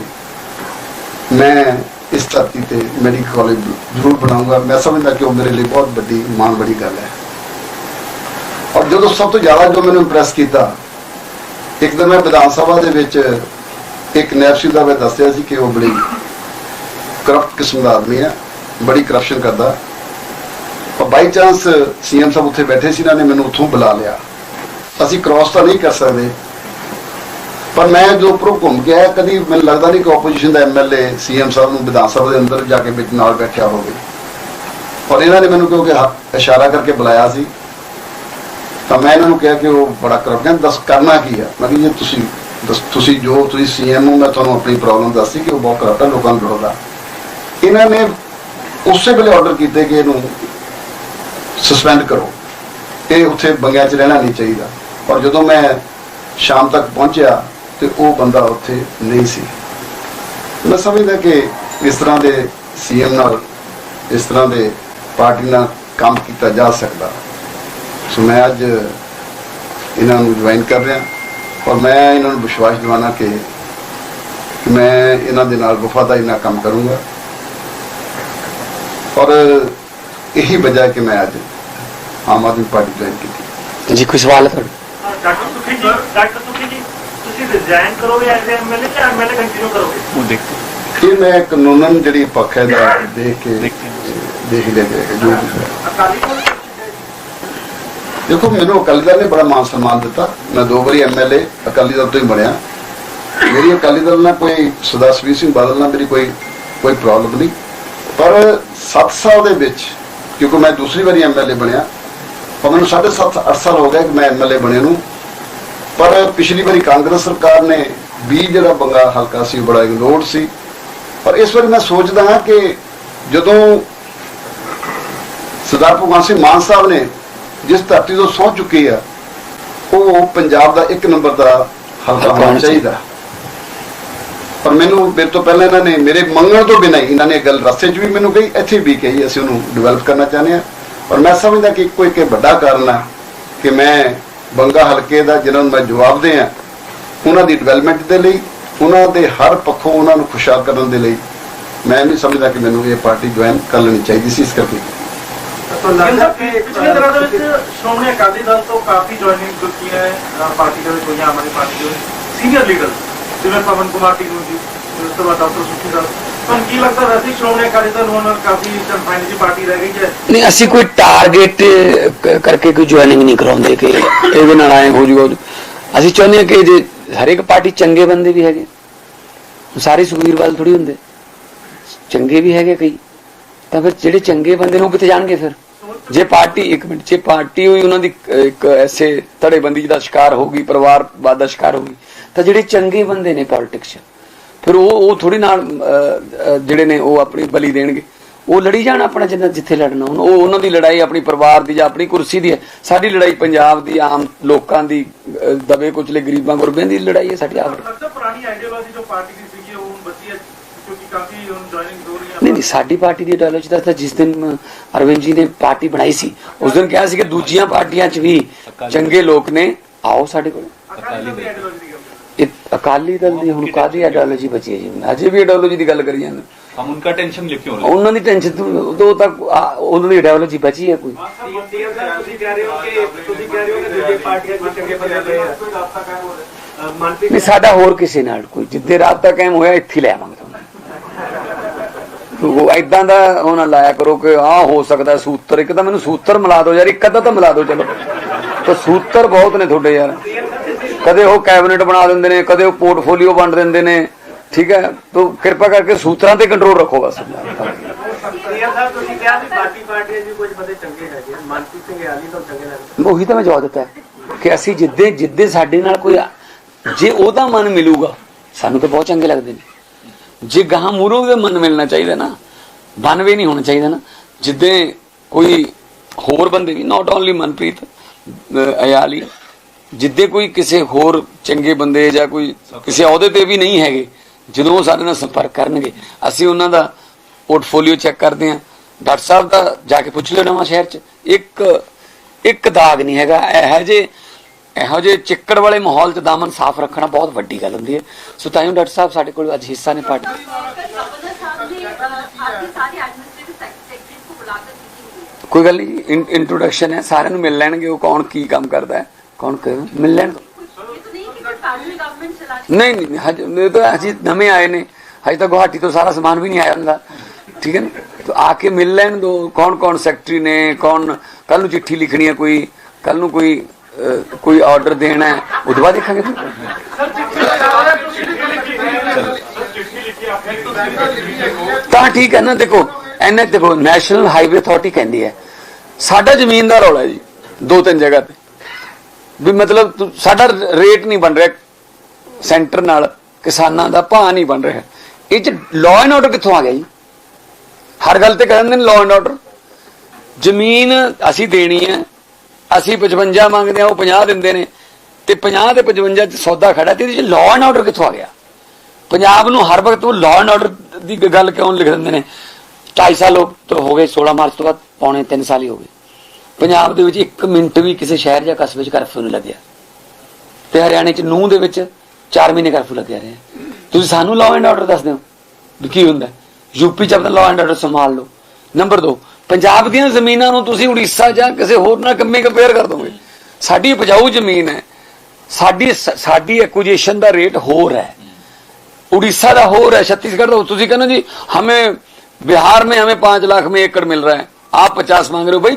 ਮੈਂ ਇਸ ਧਰਤੀ ਤੇ ਮੈਡੀਕਲ ਕਾਲਜ ਜ਼ਰੂਰ ਬਣਾਉਂਗਾ ਮੈਂ ਸਮਝਦਾ ਕਿ ਉਹ ਮੇਰੇ ਲਈ ਬਹੁਤ ਵੱਡੀ, ਮਾਣ ਬੜੀ ਗੱਲ ਹੈ। ਔਰ ਜਦੋਂ ਸਭ ਤੋਂ ਜ਼ਿਆਦਾ ਜੋ ਮੈਨੂੰ ਇੰਪ੍ਰੈਸ ਕੀਤਾ, ਇੱਕ ਦਿਨ ਮੈਂ ਵਿਧਾਨ ਸਭਾ ਦੇ ਵਿੱਚ ਇੱਕ ਨੈਪਸੀ ਦਾ ਮੈਂ ਦੱਸਿਆ ਸੀ ਕਿ ਉਹ ਬੜੀ ਕਰਪਟ ਕਿਸਮ ਦਾ ਆਦਮੀ ਹੈ, ਬੜੀ ਕਰਪਸ਼ਨ ਕਰਦਾ। ਬਾਈ ਚਾਂਸ ਸੀਐਮ ਸਾਹਿਬ ਉੱਥੇ ਬੈਠੇ ਸੀ, ਇਹਨਾਂ ਨੇ ਮੈਨੂੰ ਉੱਥੋਂ ਬੁਲਾ ਲਿਆ। ਅਸੀਂ ਕ੍ਰਾਸ ਤਾਂ ਨਹੀਂ ਕਰ ਸਕਦੇ। ਪਰ ਮੈਂ ਜੋ ਉੱਪਰੋਂ ਘੁੰਮ ਕੇ ਆਇਆ, ਕਦੀ ਮੈਨੂੰ ਲੱਗਦਾ ਨਹੀਂ ਕਿ ਆਪੋਜੀਸ਼ਨ ਦਾ ਐਮਐਲਏ ਸੀਐਮ ਸਾਹਿਬ ਨੂੰ ਵਿਧਾਨ ਸਭਾ ਦੇ ਅੰਦਰ ਜਾ ਕੇ ਵਿੱਚ ਨਾਲ ਬੈਠਿਆ ਹੋਵੇ। ਔਰ ਇਹਨਾਂ ਨੇ ਮੈਨੂੰ ਕਿਉਂਕਿ ਇਸ਼ਾਰਾ ਕਰਕੇ ਬੁਲਾਇਆ ਸੀ। ਤਾਂ ਮੈਂ ਇਹਨਾਂ ਨੂੰ ਕਿਹਾ ਕਿ ਉਹ ਬੜਾ ਕਰਪ ਕਹਿੰਦੇ, ਦੱਸ ਕਰਨਾ ਕੀ ਹੈ? ਮੈਂ ਕਿਹਾ ਜੀ, ਤੁਸੀਂ ਦੱਸ, ਤੁਸੀਂ ਜੋ ਤੁਸੀਂ ਸੀਐਮ ਨੂੰ, ਮੈਂ ਤੁਹਾਨੂੰ ਆਪਣੀ ਪ੍ਰੋਬਲਮ ਦੱਸੀ ਕਿ ਉਹ ਬਹੁਤ ਕਰਪਟ ਹੈ ਲੋਕਾਂ ਨੂੰ ਲੁੱਟਦਾ ਇਹਨਾਂ ਨੇ ਉਸੇ ਵੇਲੇ ਆਰਡਰ ਕੀਤੇ ਕਿ ਇਹਨੂੰ ਸਸਪੈਂਡ ਕਰੋ। ਇਹ ਉੱਥੇ ਬੰਗਿਆਂ 'ਚ ਰਹਿਣਾ ਨਹੀਂ ਚਾਹੀਦਾ। ਔਰ ਜਦੋਂ ਮੈਂ ਸ਼ਾਮ ਤੱਕ ਪਹੁੰਚਿਆ, ਤੇ ਉਹ ਬੰਦਾ ਉੱਥੇ ਨਹੀਂ ਸੀ। ਮੈਂ ਸਮਝਦਾ ਕਿ ਇਸ ਤਰ੍ਹਾਂ ਦੇ ਸੀਐਮ ਨਾਲ, ਇਸ ਤਰ੍ਹਾਂ ਦੇ ਪਾਰਟੀ ਨਾਲ ਕੰਮ ਕੀਤਾ ਜਾ ਸਕਦਾ। ਸੋ ਮੈਂ ਅੱਜ ਇਹਨਾਂ ਨੂੰ ਜੁਆਇਨ ਕਰ ਰਿਹਾ। ਔਰ ਮੈਂ ਇਹਨਾਂ ਨੂੰ ਵਿਸ਼ਵਾਸ ਦਿਵਾਨਾ ਕਿ ਮੈਂ ਇਹਨਾਂ ਦੇ ਨਾਲ ਵਫਾਦਾਰੀ ਨਾਲ ਕੰਮ ਕਰੂੰਗਾ। ਔਰ ਇਹੀ ਵਜ੍ਹਾ ਕਿ ਮੈਂ ਅੱਜ ਆਮ ਆਦਮੀ ਪਾਰਟੀ ਜੁਆਇਨ ਕੀਤੀ। ਜੀ ਕੋਈ ਸਵਾਲ ਹੈ ਡਾਕਟਰ ਸੁਖੀ ਜੀ ਡਾਕਟਰ ਦੇਖੋ। ਜਿਹੜੀ ਪੱਖ ਦਾ ਦੇਖ ਕੇ ਦੇਖ। ਲਿਆ ਜਾਏਗਾ ਜੋ ਦੇਖੋ ਮੈਨੂੰ ਅਕਾਲੀ ਦਲ ਨੇ ਬੜਾ ਮਾਨ ਸਨਮਾਨ ਦਿੱਤਾ। ਮੈਂ ਦੋ ਵਾਰੀ ਐਮਐਲਏ ਅਕਾਲੀ ਦਲ ਤੋਂ ਹੀ ਬਣਿਆ। ਮੇਰੀ ਅਕਾਲੀ ਦਲ ਨਾਲ ਕੋਈ ਸਦਾ ਸਵੀਰ ਸਿੰਘ ਬਾਦਲ ਨਾਲ ਮੇਰੀ ਕੋਈ ਕੋਈ ਪ੍ਰੋਬਲਮ ਨਹੀਂ। ਪਰ 7 ਸਾਲ ਦੇ ਵਿੱਚ ਕਿਉਂਕਿ ਮੈਂ ਦੂਸਰੀ ਵਾਰੀ ਐਮਐਲਏ ਬਣਿਆ। ਪਰ ਮੈਨੂੰ 7.5 8 ਸਾਲ ਹੋ ਗਏ ਕਿ ਮੈਂ ਐਮਐਲਏ ਬਣੇ ਨੂੰ। ਪਰ ਪਿਛਲੀ ਵਾਰੀ ਕਾਂਗਰਸ ਸਰਕਾਰ ਨੇ ਵੀ ਜਿਹੜਾ ਬੰਗਾ ਹਲਕਾ ਸੀ ਬੜਾ ਇਗਨੋਰਡ ਸੀ। ਪਰ ਇਸ ਵਾਰੀ ਮੈਂ ਸੋਚਦਾ ਹਾਂ ਕਿ ਜਦੋਂ ਸਰਦਾਰ ਭਗਵੰਤ ਸਿੰਘ ਮਾਨ ਸਾਹਿਬ ਨੇ ਜਿਸ ਧਰਤੀ ਤੋਂ ਸਹੁੰ ਚੁੱਕੀ ਆ ਉਹ ਪੰਜਾਬ ਦਾ ਇੱਕ ਨੰਬਰ ਦਾ ਹਲਕਾ ਹੋਣਾ ਚਾਹੀਦਾ। ਪਰ ਮੈਨੂੰ ਮੇਰੇ ਤੋਂ ਪਹਿਲਾਂ ਇਹਨਾਂ ਨੇ ਮੇਰੇ ਮੰਗਣ ਤੋਂ ਬਿਨਾਂ ਹੀ ਇਹਨਾਂ ਨੇ ਗੱਲ ਰਸਤੇ 'ਚ ਵੀ ਮੈਨੂੰ ਕਹੀ ਇੱਥੇ ਵੀ ਕਹੀ ਅਸੀਂ ਉਹਨੂੰ ਡਿਵੈਲਪ ਕਰਨਾ ਚਾਹੁੰਦੇ ਆ ਪਰ ਮੈਂ ਸਮਝਦਾ ਕਿ ਇੱਕੋ ਇੱਕ ਵੱਡਾ ਕਾਰਨ ਆ ਕਿ ਮੈਂ ਬੰਗਾ ਹਲਕੇ ਦਾ ਜਿਹਨਾਂ ਨੂੰ ਮੈਂ ਜਵਾਬਦੇ ਆ ਉਹਨਾਂ ਦੀ ਡਿਵੈਲਪਮੈਂਟ ਦੇ ਲਈ ਉਹਨਾਂ ਦੇ ਹਰ ਪੱਖੋਂ ਉਹਨਾਂ ਨੂੰ ਖੁਸ਼ਹਾਲ ਕਰਨ ਦੇ ਲਈ ਮੈਂ ਵੀ ਸਮਝਦਾ ਕਿ ਮੈਨੂੰ ਇਹ ਪਾਰਟੀ ਜੁਆਇਨ ਕਰ ਲੈਣੀ ਚਾਹੀਦੀ ਸੀ ਇਸ ਕਰਕੇ। ਤਾਂ ਲੱਗਦਾ ਦਲ ਤੋਂ ਕਾਫੀ ਜੁਆਇਨਿੰਗ ਕੀਤੀ ਹੈ ਪਾਰਟੀ ਦੇ ਕੋਈ ਆਮ ਪਾਰਟੀ ਦੇ ਸੀਨੀਅਰ ਲੀਡਰ ਜਿਵੇਂ ਪਵਨ ਕੁਮਾਰ ਟੀਨੂ ਜੀ ਉਸ ਤੋਂ ਬਾਅਦ ਡਾਕਟਰ ਸੁਖੀ ਸਾਹਿਬ ਤੁਹਾਨੂੰ ਕੀ ਲੱਗਦਾ ਵੈਸੇ ਸ਼੍ਰੋਮਣੀ ਅਕਾਲੀ ਦਲ ਹੁਣ ਕਾਫੀ ਕੰਫਾਈਨ ਦੀ ਪਾਰਟੀ ਰਹਿ ਗਈ ਹੈ? ਨਹੀਂ, ਅਸੀਂ ਕੋਈ ਟਾਰਗੇਟ ਕਰਕੇ ਕੋਈ ਜੁਆਇਨਿੰਗ ਨਹੀਂ ਕਰਾਉਂਦੇ ਕਿ ਇਹਦੇ ਨਾਲ ਆਏ ਹੋ ਜੂਗਾ। ਅਸੀਂ ਚਾਹੁੰਦੇ ਹਾਂ ਕਿ ਜੇ ਹਰੇਕ ਪਾਰਟੀ ਚੰਗੇ ਬੰਦੇ ਵੀ ਹੈਗੇ ਸਾਰੇ ਸੁਖਬੀਰ ਵਾਲ ਥੋੜੀ ਹੁੰਦੇ। ਚੰਗੇ ਵੀ ਹੈਗੇ ਕਈ, ਤਾਂ ਫਿਰ ਜਿਹੜੇ ਚੰਗੇ ਬੰਦੇ ਨੇ ਉਹ ਕਿੱਥੇ ਜਾਣਗੇ ਫਿਰ? ਜੇ ਪਾਰਟੀ, ਇੱਕ ਮਿੰਟ, ਜੇ ਪਾਰਟੀ ਹੋਈ, ਉਹਨਾਂ ਦੀ ਇੱਕ ਐਸੇ ਧੜੇਬੰਦੀ ਦਾ ਸ਼ਿਕਾਰ ਹੋਗੀ ਪਰਿਵਾਰਵਾਦ ਦਾ ਸ਼ਿਕਾਰ ਹੋਗੀ ਤਾਂ ਜਿਹੜੇ ਚੰਗੇ ਬੰਦੇ ਨੇ ਪੋਲਿਟਿਕਸ 'ਚ ਫਿਰ ਉਹ ਉਹ ਥੋੜੀ ਨਾਲ ਜਿਹੜੇ ਨੇ ਉਹ ਆਪਣੀ ਬਲੀ ਦੇਣਗੇ। ਉਹ ਲੜੀ ਜਾਣ ਆਪਣਾ ਜਿੰਨਾ ਜਿੱਥੇ ਲੜਨਾ ਉਹ ਉਹਨਾਂ ਦੀ ਲੜਾਈ ਆਪਣੀ ਪਰਿਵਾਰ ਦੀ ਜਾਂ ਆਪਣੀ ਕੁਰਸੀ ਦੀ ਹੈ। ਸਾਡੀ ਲੜਾਈ ਪੰਜਾਬ ਦੀ ਆਮ ਲੋਕਾਂ ਦੀ ਦਬੇ ਕੁਚਲੇ ਗਰੀਬਾਂ ਗੁਰਬਿਆਂ ਦੀ ਲੜਾਈ ਹੈ ਸਾਡੀ ਆਪ। ਪੁਰਾਣੀ ਆਈਡੀਓਲੋਜੀ ਜੋ ਪਾਰਟੀ ਦੀ ਸੀਗੀ ਉਹ ਹੁਣ ਬਚੀ ਹੈ ਕਿਉਂਕਿ ਕਾਫੀ ਹੁਣ ਜੁਆਇਨਿੰਗ ਹੋ ਰਹੀ ਹੈ। ਨਹੀਂ ਨਹੀਂ ਸਾਡੀ ਪਾਰਟੀ ਦੀ ਆਈਡੀਓਲੋਜੀ ਦਾ ਤਾਂ ਜਿਸ ਦਿਨ ਅਰਵਿੰਦ ਜੀ ਨੇ ਪਾਰਟੀ ਬਣਾਈ ਸੀ ਉਸ ਦਿਨ ਕਿਹਾ ਸੀ ਕਿ ਦੂਜੀਆਂ ਪਾਰਟੀਆਂ 'ਚ ਵੀ ਚੰਗੇ ਲੋਕ ਨੇ ਆਓ ਸਾਡੇ ਕੋਲ। ਅਕਾਲੀ ਦਲ ਦੀ ਆਈਡੀਓਲੋਜੀ ਦੀ ਗੱਲ ਇਹ ਅਕਾਲੀ ਦਲ ਦੀ ਹੁਣ ਕਾਦੀ ਆਈਡੀਓਲੋਜੀ ਬਚੀ ਹੈ ਜੀ? ਅਜੇ ਵੀ ਆਈਡੀਓਲੋਜੀ ਦੀ ਗੱਲ ਕਰੀ ਜਾਂਦੇ। ਹਮ ਉਨ੍ਹਾਂ ਦਾ ਟੈਨਸ਼ਨ ਲੈ ਉਹਨਾਂ ਦੀ ਟੈਨਸ਼ਨ ਉਦੋਂ ਤੱਕ ਉਹਨਾਂ ਦੀ ਆਈਡੀਓਲੋਜੀ ਬਚੀ ਹੈ ਕੋਈ? ਤੁਸੀਂ ਕਹਿ ਰਹੇ ਹੋ ਕਿ ਤੁਸੀਂ ਕਹਿ ਰਹੇ ਹੋ ਕਿ ਦੂਜੇ ਪਾਰਟੀਆਂ ਦੇ ਚੰਗੇ ਬੰਦੇ ਪਏ ਆ ਮਨਪ੍ਰੀਤ ਨਹੀਂ ਸਾਡਾ ਹੋਰ ਕਿਸੇ ਨਾਲ ਕੋਈ ਜਿੱਦੇ ਰਾਬਤਾ ਕਾਇਮ ਹੋਇਆ ਇੱਥੇ ਲੈ ਆਵਾਂਗੇ ਉਹ ਐਦਾਂ ਦਾ ਉਹਨਾਂ ਲਾਇਆ ਕਰੋ ਕਿ ਆ ਹੋ ਸਕਦਾ ਸੂਤਰ ਇੱਕ ਤਾਂ ਮੈਨੂੰ ਸੂਤਰ ਮਿਲਾ ਦਿਓ ਯਾਰ ਇੱਕ ਅੱਧਾ ਤਾਂ ਮਿਲਾ ਦਿਓ ਚਲੋ। ਤਾਂ ਸੂਤਰ ਬਹੁਤ ਨੇ ਤੁਹਾਡੇ ਯਾਰ। ਕਦੇ ਉਹ ਕੈਬਨਿਟ ਬਣਾ ਦਿੰਦੇ ਨੇ ਕਦੇ ਉਹ ਪੋਰਟਫੋਲੀਓ ਵੰਡ ਦਿੰਦੇ ਨੇ। ਠੀਕ ਹੈ? ਤੋ ਕਿਰਪਾ ਕਰਕੇ ਸੂਤਰਾਂ ਤੇ ਕੰਟਰੋਲ ਰੱਖੋ ਬਸ। ਸੀਐਮ ਸਾਹਿਬ ਤੁਸੀਂ ਕਿਹਾ ਵੀ ਬਾਕੀ ਪਾਰਟੀਆਂ 'ਚ ਵੀ ਕੁਝ ਬੰਦੇ ਚੰਗੇ ਹੈਗੇ ਆ। ਮਨਪ੍ਰੀਤ ਸਿੰਘ ਯਾਲੀ ਤੋਂ ਚੰਗੇ ਲੱਗਦੇ ਉਹੀ ਤਾਂ ਮੈਂ ਜਵਾਬ ਦਿੱਤਾ ਕਿ ਅਸੀਂ ਜਿੱਦੇ ਜਿੱਦੇ ਸਾਡੇ ਨਾਲ ਕੋਈ ਜੇ ਉਹਦਾ ਮਨ ਮਿਲੂਗਾ ਸਾਨੂੰ ਤਾਂ ਬਹੁਤ ਚੰਗੇ ਲੱਗਦੇ ਨੇ। ਜੇ ਗਾਹ ਮੂਰੋਂ ਦਾ ਮਨ ਮਿਲਣਾ ਚਾਹੀਦਾ ਨਾ ਬਨਵੇ ਨਹੀਂ ਹੋਣਾ ਚਾਹੀਦਾ ਨਾ। ਜਿੱਦੇ ਕੋਈ ਹੋਰ ਬੰਦੇ ਵੀ ਨਾਟ ਓਨਲੀ ਮਨਪ੍ਰੀਤ ਅਯਾਲੀ ਜਿੱਦੇ ਕੋਈ ਕਿਸੇ ਹੋਰ ਚੰਗੇ ਬੰਦੇ ਜਾਂ ਕੋਈ ਕਿਸੇ ਅਹੁਦੇ ਤੇ ਵੀ ਨਹੀਂ ਹੈਗੇ, ਜਦੋਂ ਉਹ ਸਾਡੇ ਨਾਲ ਸੰਪਰਕ ਕਰਨਗੇ, ਅਸੀਂ ਉਹਨਾਂ ਦਾ ਪੋਰਟਫੋਲੀਓ ਚੈੱਕ ਕਰਦੇ ਹਾਂ। ਡਾਕਟਰ ਸਾਹਿਬ ਦਾ ਜਾ ਕੇ ਪੁੱਛ ਲਿਓ ਨਵਾਂ ਸ਼ਹਿਰ 'ਚ। ਇੱਕ ਇੱਕ ਦਾਗ ਨਹੀਂ ਹੈਗਾ। ਇਹੋ ਜੇ ਇਹੋ ਜੇ ਚਿੱਕੜ ਵਾਲੇ ਮਾਹੌਲ 'ਚ ਦਾਮਨ ਸਾਫ਼ ਰੱਖਣਾ ਬਹੁਤ ਵੱਡੀ ਗੱਲ ਹੁੰਦੀ ਹੈ। ਸੋ ਤਾਂ ਹੀ ਡਾਕਟਰ ਸਾਹਿਬ ਸਾਡੇ ਕੋਲ ਅੱਜ ਹਿੱਸਾ ਨੇ ਪਾਟ ਕੋਈ ਗੱਲ ਨਹੀਂ ਇੰਟਰੋਡਕਸ਼ਨ ਹੈ। ਸਾਰਿਆਂ ਨੂੰ ਮਿਲ ਲੈਣਗੇ। ਉਹ ਕੌਣ ਕੀ ਕੰਮ ਕਰਦਾ ਹੈ। ਕੌਣ ਕਰ ਮਿਲ ਲੈਣ ਦਿਓ। ये तो नहीं कि कोई फैमिली गवर्नमेंट चलानी ਨਹੀਂ ਨਹੀਂ ਹਜੇ ਇਹ ਤਾਂ ਹਜੇ ਨਵੇਂ ਆਏ ਨੇ ਹਜੇ ਤਾਂ ਗੁਹਾਟੀ ਤੋਂ ਸਾਰਾ ਸਮਾਨ ਵੀ ਨਹੀਂ ਆਇਆ ਹੁੰਦਾ ਠੀਕ ਹੈ ਨਾ ਤਾਂ ਆ ਕੇ ਮਿਲ ਲੈਣ ਦੋ ਕੌਣ ਕੌਣ ਸੈਕਟਰੀ ਨੇ ਕੌਣ ਕੱਲ ਨੂੰ ਚਿੱਠੀ ਲਿਖਣੀ ਹੈ ਕੋਈ ਕੱਲ ਨੂੰ ਕੋਈ ਅਹ, ਕੋਈ ਆਰਡਰ ਦੇਣਾ ਹੈ ਉਹਦੇ ਬਾਅਦ ਦੇਖਾਂਗੇ ਫਿਰ। ਤਾਂ ਠੀਕ ਹੈ ਨਾ ਦੇਖੋ ਐਨੇ ਦੇਖੋ ਨੈਸ਼ਨਲ ਹਾਈਵੇ ਅਥਾਰਟੀ ਕਹਿੰਦੀ ਹੈ ਸਾਡਾ ਜ਼ਮੀਨ ਦਾ ਰੌਲਾ ਹੈ ਜੀ ਦੋ ਤਿੰਨ ਜਗ੍ਹਾ ਤੇ ਵੀ ਮਤਲਬ ਤੁ- ਸਾਡਾ ਰੇਟ ਨਹੀਂ ਬਣ ਰਿਹਾ। ਸੈਂਟਰ ਨਾਲ ਕਿਸਾਨਾਂ ਦਾ ਭਾਅ ਨਹੀਂ ਬਣ ਰਿਹਾ। ਇਹ ਚ ਲਾਅ ਐਂਡ ਆਰਡਰ ਕਿੱਥੋਂ ਆ ਗਿਆ ਜੀ? ਹਰ ਗੱਲ ਤੇ ਕਹਿੰਦੇ ਨੇ ਲਾਅ ਐਂਡ ਆਰਡਰ ਜ਼ਮੀਨ ਅਸੀਂ ਦੇਣੀ ਹੈ। ਅਸੀਂ 55 ਮੰਗਦੇ ਆ ਉਹ 50 ਦਿੰਦੇ ਨੇ। ਤੇ 50 ਤੇ 55 ਚ ਸੌਦਾ ਖੜਾ ਤੇ ਇਹਦੇ ਚ ਲਾਅ ਐਂਡ ਆਰਡਰ ਕਿੱਥੋਂ ਆ ਗਿਆ? ਪੰਜਾਬ ਨੂੰ ਹਰ ਵਕਤ ਉਹ ਲਾਅ ਐਂਡ ਆਰਡਰ ਦੀ ਗੱਲ ਕਿਉਂ ਲਿਖ ਦਿੰਦੇ ਨੇ? 2.5 ਸਾਲ ਤੋਂ ਹੋ ਗਏ 16 ਮਾਰਚ ਤੋਂ ਬਾਅਦ, ਪੌਣੇ 3 ਸਾਲ ਹੀ ਹੋ ਗਏ। ਪੰਜਾਬ ਦੇ ਵਿੱਚ 1 ਮਿੰਟ ਵੀ ਕਿਸੇ ਸ਼ਹਿਰ ਜਾਂ ਕਸਬੇ 'ਚ ਕਰਫਿਊ ਨਹੀਂ ਲੱਗਿਆ ਤੇ ਹਰਿਆਣੇ 'ਚ ਨੂੰਹ ਦੇ ਵਿੱਚ 4 ਮਹੀਨੇ ਕਰਫਿਊ ਲੱਗਿਆ ਰਿਹਾ ਤੁਸੀਂ ਸਾਨੂੰ ਲਾਅ ਐਂਡ ਆਰਡਰ ਦੱਸ ਦਿਓ ਵੀ ਕੀ ਹੁੰਦਾ ਯੂਪੀ 'ਚ ਆਪਣਾ ਲਾਅ ਐਂਡ ਆਰਡਰ ਸੰਭਾਲ ਲਓ ਨੰਬਰ 2 ਪੰਜਾਬ ਦੀਆਂ ਜ਼ਮੀਨਾਂ ਨੂੰ ਤੁਸੀਂ ਉੜੀਸਾ ਜਾਂ ਕਿਸੇ ਹੋਰ ਨਾਲ ਕੰਮੇ ਕੰਪੇਅਰ ਕਰ ਦੋਗੇ ਸਾਡੀ ਉਪਜਾਊ ਜ਼ਮੀਨ ਹੈ ਸਾਡੀ ਸਾਡੀ ਐਕੁਜੀਸ਼ਨ ਦਾ ਰੇਟ ਹੋਰ ਹੈ उड़ीसा का हो रहा है छत्तीसगढ़ का तुझे कहना जी हमें बिहार में हमें पांच लाख में एकड़ मिल रहा है आप पचास मांग रहे हो भाई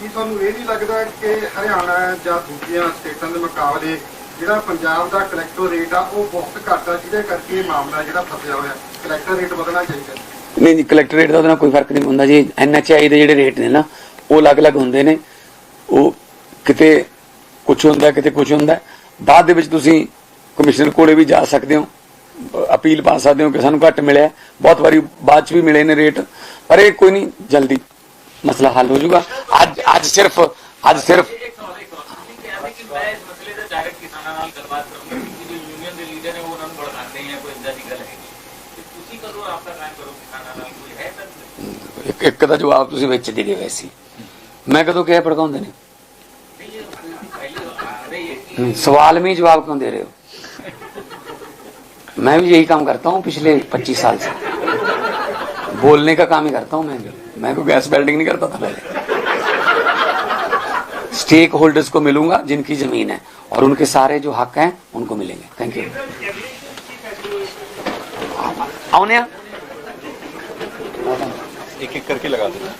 ਕੀ ਤੁਹਾਨੂੰ ਇਹ ਨਹੀਂ ਲੱਗਦਾ ਕਿ ਹਰਿਆਣਾ ਜਾਂ ਦੂਜੀਆਂ ਸਟੇਟਾਂ ਦੇ ਮੁਕਾਬਲੇ ਜਿਹੜਾ ਪੰਜਾਬ ਦਾ ਕਲੈਕਟਰ ਰੇਟ ਆ, ਉਹ ਬਹੁਤ ਘੱਟ ਆ, ਜਿਹਦੇ ਕਰਕੇ ਇਹ ਮਾਮਲਾ ਜਿਹੜਾ ਫਸਿਆ ਹੋਇਆ? ਕਲੈਕਟਰ ਰੇਟ ਵਧਣਾ ਚਾਹੀਦਾ ਨਹੀਂ ਜੀ ਕਲੈਕਟਰੇਟ ਦਾ ਉਹਦੇ ਨਾਲ ਕੋਈ ਫ਼ਰਕ ਨਹੀਂ ਹੁੰਦਾ ਜੀ। ਐਨਐਚਆਈ ਦੇ ਜਿਹੜੇ ਰੇਟ ਨੇ ਨਾ, ਉਹ ਅਲੱਗ-ਅਲੱਗ ਹੁੰਦੇ ਨੇ। ਉਹ ਕਿਤੇ ਕੁਝ ਹੁੰਦਾ, ਕਿਤੇ ਕੁਝ ਹੁੰਦਾ। ਬਾਅਦ ਦੇ ਵਿੱਚ ਤੁਸੀਂ ਕਮਿਸ਼ਨਰ ਕੋਲੇ ਵੀ ਜਾ ਸਕਦੇ ਹੋ। ਅਪੀਲ ਪਾ ਸਕਦੇ ਹੋ ਕਿ ਸਾਨੂੰ ਘੱਟ ਮਿਲਿਆ ਬਹੁਤ ਵਾਰੀ ਬਾਅਦ ਚ ਵੀ ਮਿਲੇ ਨੇ ਰੇਟ ਪਰ ਇਹ ਕੋਈ ਨਹੀਂ, ਜਲਦੀ ਮਸਲਾ ਹੱਲ ਹੋ ਜਾਊਗਾ। ਅੱਜ ਅੱਜ ਸਿਰਫ ਅੱਜ ਸਿਰਫ ਇੱਕ ਸਵਾਲ ਇੱਕ ਸਵਾਲ ਤੁਸੀਂ ਕਿਹਾ ਸੀ ਕਿ ਮੈਂ ਇਸ ਮਸਲੇ ਤੇ ਡਾਇਰੈਕਟ ਕਿਸਾਨਾਂ ਨਾਲ ਗੱਲਬਾਤ ਕਰੂੰਗਾ ਕਿ ਜੋ ਯੂਨੀਅਨ ਦੇ ਲੀਡਰ ਨੇ ਉਹ ਉਹਨਾਂ ਨੂੰ ਭੜਕਾਉਂਦੇ ਆ ਕੋਈ ਇਦਾਂ ਦੀ ਗੱਲ ਹੈਗੀ ਤੇ ਤੁਸੀਂ ਕਦੋਂ ਰਾਬਤਾ ਕਾਇਮ ਕਰੋ ਕਿਸਾਨਾਂ ਨਾਲ ਕੋਈ ਹੈ ਤਾਂ ਇੱਕ ਇੱਕ ਦਾ ਜਵਾਬ ਤੁਸੀਂ ਵਿੱਚ ਦੇ ਦਿਓ ਵੈਸੀ ਮੈਂ ਕਦੋਂ ਕਿਹਾ ਭੜਕਾਉਂਦੇ ਨੇ ਨਹੀਂ ਇਹ ਤੁਸੀਂ ਪਹਿਲੇ ਆ ਰਹੀ ਹੈ कि हम्म, सवाल में ही जवाब क्यों दे रहे हो मैं भी यही काम करता हूँ पिछले 25 साल से बोलने का काम ही करता हूँ मैं भी मैं कोई गैस बेल्डिंग नहीं करता था पहले स्टेक होल्डर्स को मिलूँगा, जिनकी ज़मीन है। और उनके सारे जो हक हैं, उनको मिलेंगे। थैंक यू आओ एक एक करके लगा देना।